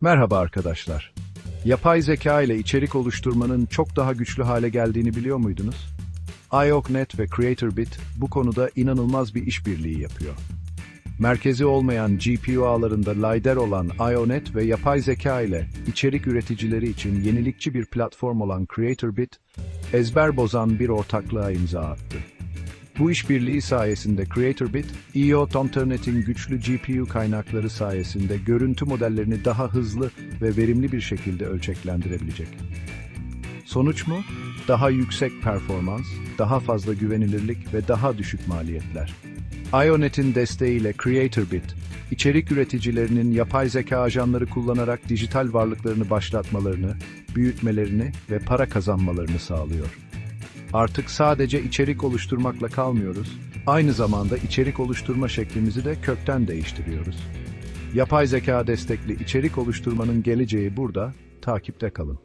Merhaba arkadaşlar. Yapay zeka ile içerik oluşturmanın çok daha güçlü hale geldiğini biliyor muydunuz? IOCNet ve CreatorBit bu konuda inanılmaz bir işbirliği yapıyor. Merkezi olmayan GPU ağlarında lider olan IONET ve yapay zeka ile içerik üreticileri için yenilikçi bir platform olan CreatorBit, ezber bozan bir ortaklığa imza attı. Bu işbirliği sayesinde CreatorBit, IO Internet'in güçlü GPU kaynakları sayesinde görüntü modellerini daha hızlı ve verimli bir şekilde ölçeklendirebilecek. Sonuç mu? Daha yüksek performans, daha fazla güvenilirlik ve daha düşük maliyetler. IONET'in desteğiyle CreatorBit, içerik üreticilerinin yapay zeka ajanları kullanarak dijital varlıklarını başlatmalarını, büyütmelerini ve para kazanmalarını sağlıyor. Artık sadece içerik oluşturmakla kalmıyoruz, aynı zamanda içerik oluşturma şeklimizi de kökten değiştiriyoruz. Yapay zeka destekli içerik oluşturmanın geleceği burada, takipte kalın.